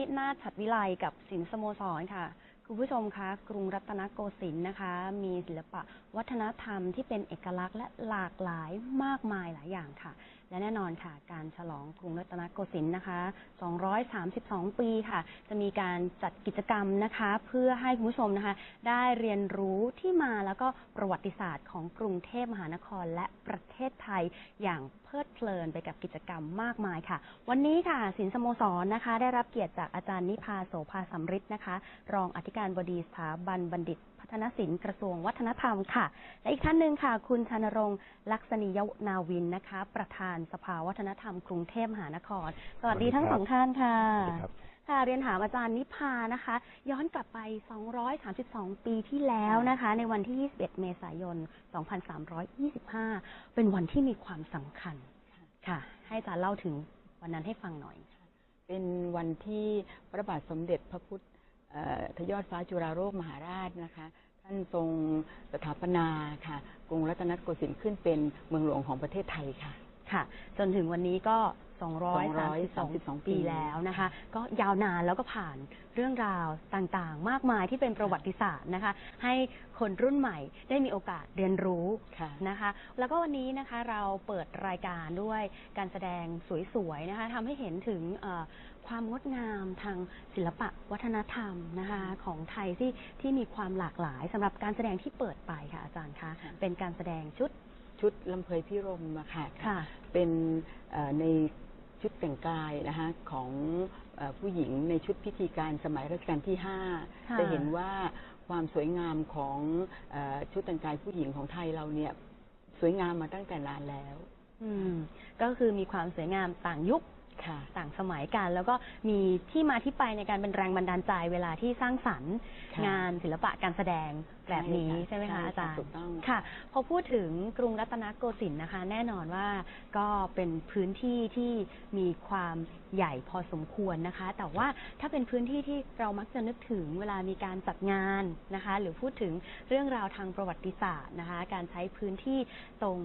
นิดนาถฉัดวิไลกับสินสโมสรค่ะ คุณผู้ชมคะ กรุงรั นโกสินทร์นะคะ มีศิลปะวัฒนธรรมที่เป็นเอกลักษณ์และหลากหลายมากมายหลายอย่างค่ะ และแน่นอนค่ะ การฉลองกรุงรัตนโกสินทร์นะคะ 232 ปีค่ะ จะมีการจัดกิจกรรมนะคะ เพื่อให้คุณผู้ชมนะคะ ได้เรียนรู้ที่มาแล้วก็ประวัติศาสตร์ของกรุงเทพมหานครและประเทศไทยอย่างเพลิดเพลินไปกับกิจกรรมมากมายค่ะ วันนี้ค่ะสินสโมสรนะคะ ได้รับเกียรติจากอาจารย์นิพาโสภาสัมฤทธิ์นะคะ รองอธิการบดีสถาบันบัณฑิต พัฒนศิลป์กระทรวงวัฒนธรรมค่ะ และอีกท่านหนึ่งค่ะ คุณชนรงค์ลักษณียนาวินนะคะ ประธานสภาวัฒนธรรมกรุงเทพมหานคร สวัสดีทั้งสองท่านค่ะสวัสดีครับค่ะเรียนถามอาจารย์นิพานะคะ ย้อนกลับไป 232 ปีที่แล้วนะคะ ในวันที่ 21 เมษายน 2325 เป็นวันที่มีความสำคัญค่ะ ให้อาจารย์เล่าถึงวันนั้นให้ฟังหน่อย เป็นวันที่พระบาทสมเด็จพระพุทธเอ่อ ทยอดฟ้าจุฬาโลกมหาราชนะคะ ท่านทรงสถาปนาค่ะกรุงรัตนโกสินทร์ขึ้นเป็นเมืองหลวงของประเทศไทยค่ะ ค่ะ จนถึงวันนี้ก็232 232 ปีแล้วนะคะ ก็ยาวนานแล้วก็ผ่านเรื่องราวต่างๆ มากมายที่เป็นประวัติศาสตร์นะคะ ให้คนรุ่นใหม่ได้มีโอกาสเรียนรู้ค่ะนะคะ แล้วก็วันนี้นะคะเราเปิดรายการด้วยการแสดงสวยๆนะคะทำให้เห็นถึงเอ่อความงดงามทางศิลปะวัฒนธรรมนะคะของไทยที่ที่มีความหลากหลายสำหรับการแสดงที่เปิดไปค่ะอาจารย์คะค่ะเป็นการแสดงชุด ชุดลำเพยพิรมอะค่ะ ค่ะ เป็นเอ่อในชุดแต่งกายนะคะของเอ่อผู้หญิงในชุดพิธีการสมัยรัชกาลที่ห้าค่ะจะเห็นว่าความสวยงามของเออชุดแต่งกายผู้หญิงของไทยเราเนี่ยสวยงามมาตั้งแต่นานแล้ว อืม ก็คือมีความสวยงามต่างยุค ค่ะ ต่างสมัยกัน แล้วก็มีที่มาที่ไปในการเป็นแรงบันดาลใจเวลาที่สร้างสรรค์ ค่ะงานศิลปะการแสดงแบบนี้ใช่ค่ะใช่ไหมคะใช่ค่ะอาจารย์ถูกต้อง ค่ะ พอพูดถึงกรุงรัตนโกสินทร์นะคะ แน่นอนว่าก็เป็นพื้นที่ที่มีความใหญ่พอสมควรนะคะ แต่ว่าถ้าเป็นพื้นที่ที่เรามักจะนึกถึงเวลามีการจัดงานนะคะ หรือพูดถึงเรื่องราวทางประวัติศาสตร์นะคะ การใช้พื้นที่ตรง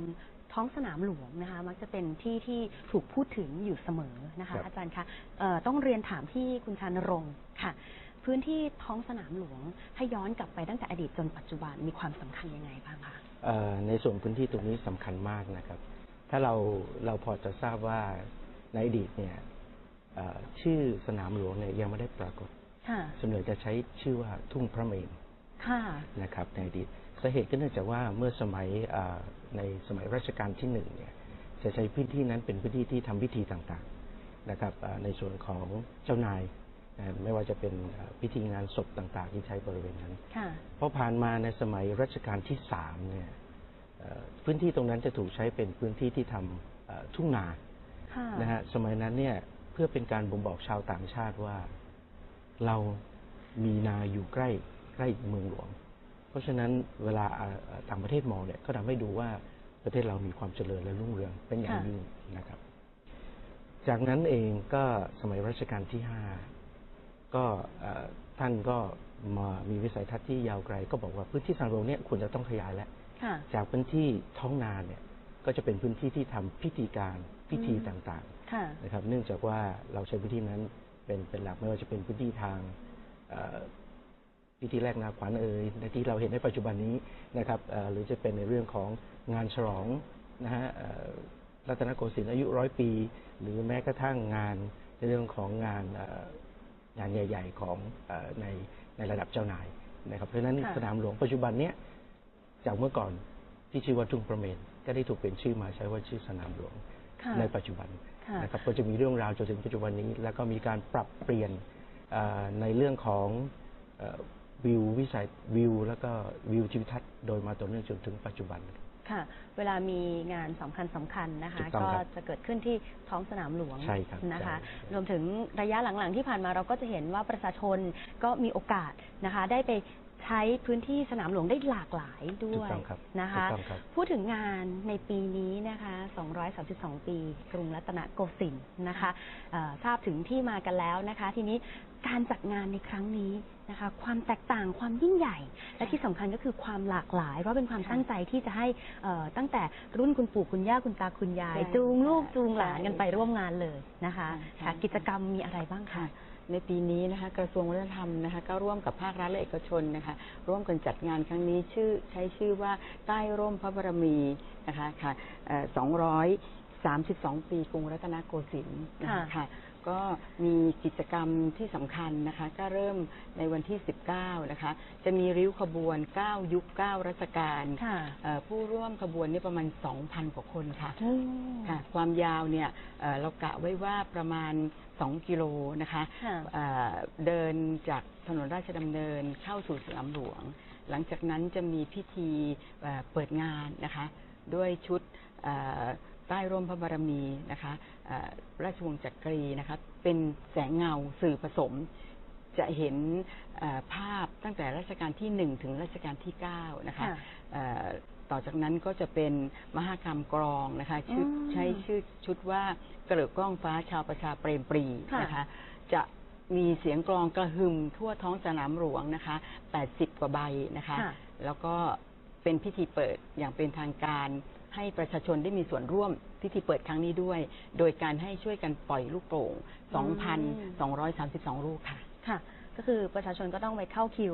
ท้องสนามหลวงนะคะ มักจะเป็นที่ที่ถูกพูดถึงอยู่เสมอนะคะ ครับอาจารย์คะเอ่อต้องเรียนถามที่คุณชานรงค์ค่ะ พื้นที่ท้องสนามหลวงถ้าย้อนกลับไปตั้งแต่อดีตจนปัจจุบันมีความสำคัญยังไงบ้างคะ เอ่อในส่วนพื้นที่ตรงนี้สำคัญมากนะครับ ถ้าเราเราพอจะทราบว่าในอดีตเนี่ยเอ่อชื่อสนามหลวงเนี่ยยังไม่ได้ปรากฏค่ะ ส่วนใหญ่จะใช้ชื่อว่าทุ่งพระเมรุค่ะ นะครับในอดีต สาเหตุก็เนื่องจากว่าเมื่อสมัยเอ่อในสมัยรัชกาลที่หนึ่งเนี่ยจะใช้พื้นที่นั้นเป็นพื้นที่ที่ทำพิธีต่างๆนะครับเอ่อในส่วนของเจ้านายนะไม่ว่าจะเป็นเอ่อพิธีงานศพต่างๆ ที่ใช้บริเวณนั้นค่ะพอผ่านมาในสมัยรัชกาลที่สามเนี่ยเอ่อพื้นที่ตรงนั้นจะถูกใช้เป็นพื้นที่ที่ทำเอ่อทุ่งนาค่ะนะฮะสมัยนั้นเนี่ยเพื่อเป็นการบ่งบอกชาวต่างชาติว่าเรามีนาอยู่ใกล้ใกล้เมืองหลวง เพราะฉะนั้นเวลาเอ่อเอ่อต่างประเทศมองเนี่ยก็ทำให้ดูว่าประเทศเรามีความเจริญและรุ่งเรืองเป็นอย่างค่ะยิ่งนะครับ จากนั้นเองก็สมัยรัชกาลที่ห้าก็เอ่อท่านก็มามีวิสัยทัศน์ที่ยาวไกล ก็บอกว่าพื้นที่สนามหลวงเนี่ยควรจะต้องขยายแล้วค่ะจากพื้นที่ท้องนาเนี่ยก็จะเป็นพื้นที่ที่ทำพิธีการพิธีอืมต่างค่ะๆนะครับ เนื่องจากว่าเราใช้พื้นที่นั้นเป็นเป็นหลักไม่ว่าจะเป็นพื้นที่ทางเอ่อ พิธีแรกนาขวัญเอ่ยในที่เราเห็นในปัจจุบันนี้นะครับเอ่อหรือจะเป็นในเรื่องของงานฉลองนะฮะเอ่อรัตนโกสินทร์อายุร้อยปี หรือแม้กระทั่งงานในเรื่องของงานเอ่องานใหญ่ ๆ ของเออในในระดับเจ้านายนะครับเพราะฉะนั้นค่ะสนามหลวงปัจจุบันเนี้ยจากเมื่อก่อนที่ชื่อว่าทุ่งประเมนก็ได้ถูกเปลี่ยนชื่อมาใช้ว่าชื่อสนามหลวงค่ะในปัจจุบันค่ะนะครับก็จะมีเรื่องราวจนถึงปัจจุบันนี้ แล้วก็มีการปรับเปลี่ยนเอ่อในเรื่องของเอ่อ วิววิสัยวิวแล้วก็วิวทิวทัศน์โดยมาต่อเนื่องจนถึงปัจจุบัน ค่ะ เวลามีงานสำคัญสำคัญนะคะถูกต้องก็ครับจะเกิดขึ้นที่ท้องสนามหลวงใช่ครับนะคะใช่รวมถึงระยะหลังๆที่ผ่านมาเราก็จะเห็นว่าประชาชนก็มีโอกาสนะคะ ได้ไป ใช้พื้นที่สนามหลวงได้หลากหลายด้ถูวกยต้องครับนะคะ ถูกต้องครับ พูดถึงงานในปีนี้นะคะ 232 ปี กรุงรัตนโกสินทร์นะคะเอ่อทราบถึงที่มากันแล้วนะคะ ทีนี้การจัดงานในครั้งนี้นะคะ ความแตกต่างความยิ่งใหญ่ และที่สำคัญก็คือความหลากหลาย เพราะเป็นความค่ะตั้งใจที่จะให้เอ่อตั้งแต่รุ่นคุณปู่คุณย่าคุณตาคุณยาย ใช่จูงลูกค่ะจูงหลานใช่กันไปร่วมงานเลยนะคะใช่ค่ะกิจกรรมมีอะไรบ้างคะ ค่ะ ในปีนี้นะคะกระทรวงวัฒนธรรมนะคะก็ร่วมกับภาครัฐและเอกชนนะคะร่วมกันจัดงานครั้งนี้ชื่อใช้ชื่อว่าใต้ร่มพระบารมีนะคะค่ะ232 ปีกรุงรัตนโกสินทร์นะคะค่ะคะ ก็มีกิจกรรมที่สำคัญนะคะ ก็เริ่มในวันที่ 19 นะคะ จะมีริ้วขบวน 9 ยุค 9 รัชกาลค่ะ เอ่อผู้ร่วมขบวนนี่ประมาณ 2,000 กว่าคนค่ะโอ้ค่ะ ความยาวเนี่ยเอ่อเรากะไว้ว่าประมาณ 2 กิโลนะคะค่ะเอ่อเดินจากถนนราชดำเนินเข้าสู่สนามหลวง หลังจากนั้นจะมีพิธีเอ่อเปิดงานนะคะ ด้วยชุดเอ่อ ใต้ร่มพระบารมีนะคะเอ่อราชวงศ์จักรีนะคะเป็นแสงเงาสื่อผสม จะเห็นเอ่อภาพตั้งแต่รัชกาลที่หนึ่งถึงรัชกาลที่เก้านะคะค่ะเอ่อต่อจากนั้นก็จะเป็นมหากรรมกรองนะคะชุดอืมใช้ชื่อชุดว่ากระเลิกกล้องฟ้าชาวประชาเปรมปรีค่ะนะคะจะมีเสียงกลองกระหึ่มทั่วท้องสนามหลวงนะคะ 80 กว่าใบนะคะค่ะแล้วก็เป็นพิธีเปิดอย่างเป็นทางการ ให้ประชาชนได้มีส่วนร่วมพิธีเปิดครั้งนี้ด้วย โดยการให้ช่วยกันปล่อยลูกโป่ง 2,232 ลูกค่ะ ค่ะ ก็คือประชาชนก็ต้องไปเข้าคิว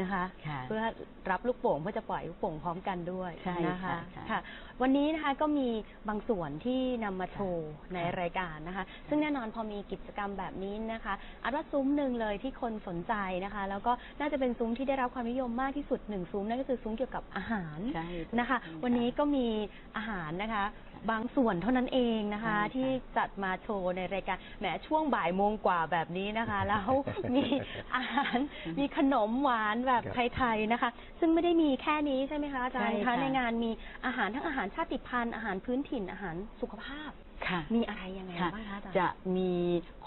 นะคะ ค่ะเพื่อรับลูกโป่งเพื่อจะปล่อยลูกโป่งพร้อมกันด้วยใช่นะคะค่ะค่ะ วันนี้นะคะก็มีบางส่วนที่นำมาโชว์ในค่ะรายการนะคะ ซึ่งแน่นอนพอมีกิจกรรมแบบนี้นะคะอันว่าซุ้มหนึ่งเลยที่คนสนใจนะคะ แล้วก็น่าจะเป็นซุ้มที่ได้รับความนิยมมากที่สุดหนึ่งซุ้มนั่นก็คือซุ้มเกี่ยวกับอาหารใช่นะคะ วันนี้ก็มีอาหารนะคะ บางส่วนเท่านั้นเองนะคะใช่ค่ะที่จัดมาโชว์ในรายการแหมช่วงบ่ายโมงกว่าแบบนี้นะคะ แล้วมีอาหารมีขนมหวานแบบครับไทยๆนะคะ ซึ่งไม่ได้มีแค่นี้ใช่ไหมคะอาจารย์ใช่คะค่ะในงานมีอาหารทั้งอาหารชาติพันธุ์อาหารพื้นถิ่นอาหารสุขภาพค่ะมีอะไรยังไงค่ะบ้างคะอาจารย์จะมี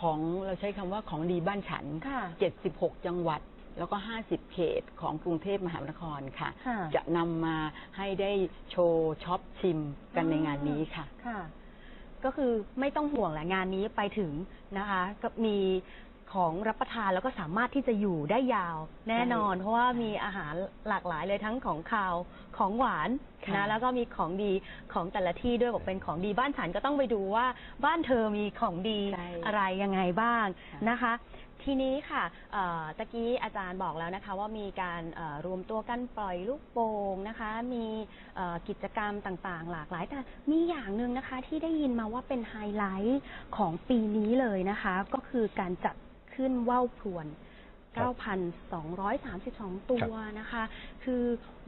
ของเราใช้คำว่าของดีบ้านฉันค่ะ76 จังหวัด แล้วก็ 50 เขตของกรุงเทพมหานครค่ะ ค่ะ จะนำมาให้ได้โชว์ช็อปชิมกันในงานนี้ค่ะ ค่ะ ก็คือไม่ต้องห่วงแหละงานนี้ไปถึงนะคะ ก็มี ของรับประทานแล้วก็สามารถที่จะอยู่ได้ยาวแน่นอน เพราะว่ามีอาหารหลากหลายเลยทั้งของคาวของหวานค่ะนะแล้วก็มีของดีของแต่ละที่ด้วยบอกเป็นของดีบ้านฉันก็ต้องไปดูว่าบ้านเธอมีของดีใช่อะไรยังไงบ้างค่ะนะคะทีนี้ค่ะเอ่อตะกี้อาจารย์บอกแล้วนะคะ ว่ามีการเอ่อรวมตัวกันปล่อยลูกโป่งนะคะ มีเอ่อกิจกรรมต่างๆ หลากหลาย แต่มีอย่างหนึ่งนะคะที่ได้ยินมาว่าเป็นไฮไลท์ของปีนี้เลยนะคะ ก็คือการจัด ขึ้นว่าวพรวนครับ9,232 ตัวนะคะ คือ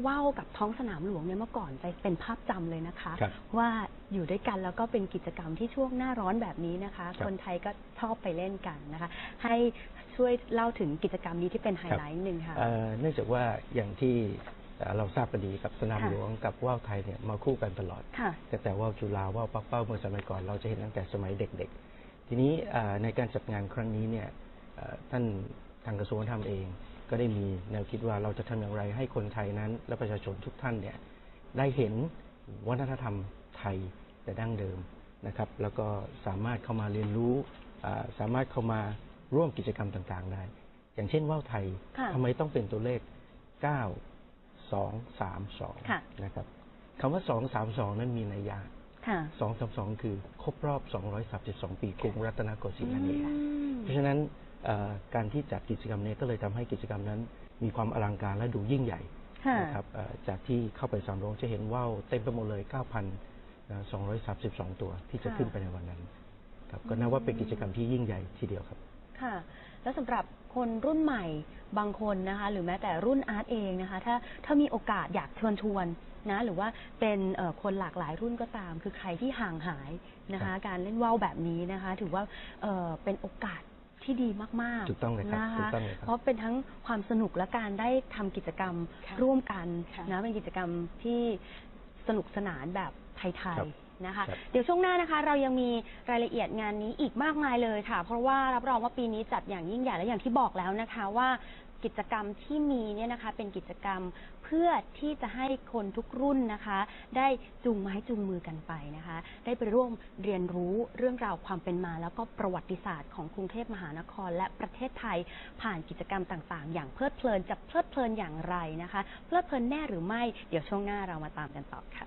ว่าวกับท้องสนามหลวงเนี่ยเมื่อก่อนจะเป็นภาพจำเลยนะคะ ครับว่าอยู่ด้วยกันแล้วก็เป็นกิจกรรมที่ช่วงหน้าร้อนแบบนี้นะคะ ครับคนไทยก็ชอบไปเล่นกันนะคะ ให้ช่วยเล่าถึงกิจกรรมนี้ที่เป็นไฮไลท์หนึ่งค่ะ เอ่อเนื่องจากว่าอย่างที่เอ่อเราทราบกันดีกับสนามค่ะ หลวงกับว่าวไทยเนี่ยมาคู่กันตลอด ค่ะ แต่แต่ว่าวจุฬาว่าวปักเป้าเมื่อสมัยก่อนเราจะเห็นตั้งแต่สมัยเด็กๆ ทีนี้เอ่อในการจัดงานครั้งนี้เนี่ยเอ่อ ท่านทางกระทรวงวัฒนธรรมเอง ก็ได้มีแนวคิดว่าเราจะทำอย่างไรให้คนไทยนั้น และประชาชนทุกท่านเนี่ยได้เห็นวัฒนธรรมไทยแต่ดั้งเดิมนะครับ แล้วก็สามารถเข้ามาเรียนรู้อ่าสามารถเข้ามาร่วมกิจกรรมต่างๆ ได้ อย่างเช่นว่าวไทยค่ะทำไมต้องเป็นตัวเลข 9 2 3ค่ะ2นะครับคำว่า 2 3 2 นั้นมีนัยยะค่ะ2 3 2 คือครบรอบ 232 ปีกรุงรัตนโกสินทร์นั่นเองอืมเพราะฉะนั้นเอ่อ การที่จัดกิจกรรมนี้ก็เลยทำให้กิจกรรมนั้น มีความอลังการและดูยิ่งใหญ่ค่ะนะครับเอ่อจากที่เข้าไปสามโรงจะเห็นว่าวเต็มไปหมดเลย 9,232 ตัวที่จะค่ะขึ้นไปในวันนั้นครับก็นับว่าเป็นกิจกรรมที่ยิ่งใหญ่ทีเดียวครับ ค่ะ แล้วสำหรับคนรุ่นใหม่บางคนนะคะ หรือแม้แต่รุ่นอาร์ตเองนะคะ ถ้าถ้ามีโอกาสอยากชวนชวนนะ หรือว่าเป็นเอ่อคนหลากหลายรุ่นก็ตาม คือใครที่ห่างหายนะคะ การเล่นว่าวแบบนี้นะคะ ถือว่าเอ่อเป็นโอกาส ที่ดีมากๆถูกต้องเลยครับนะถูคะกต้องเลยครับ เพราะเป็นทั้งความสนุกและการได้ทำกิจกรรมค่ะร่วมกันค่ะนะเป็นกิจกรรมที่สนุกสนานแบบไทครัยบๆนะคะ ครับ เดี๋ยวช่วงหน้านะคะ เรายังมีรายละเอียดงานนี้อีกมากมายเลยค่ะ เพราะว่ารับรองว่าปีนี้จัดอย่างยิ่งใหญ่และอย่างที่บอกแล้วนะคะว่า กิจกรรมที่มีเนี่ยนะคะ เป็นกิจกรรมเพื่อที่จะให้คนทุกรุ่นนะคะ ได้จูงไม้จูงมือกันไปนะคะ ได้ไปร่วมเรียนรู้เรื่องราวความเป็นมา แล้วก็ประวัติศาสตร์ของกรุงเทพมหานคร และประเทศไทยผ่านกิจกรรมต่างๆ อย่างเพลิดเพลินจะเพลิดเพลินอย่างไรนะคะ เพลิดเพลินแน่หรือไม่เดี๋ยวช่วงหน้าเรามาตามกันต่อค่ะ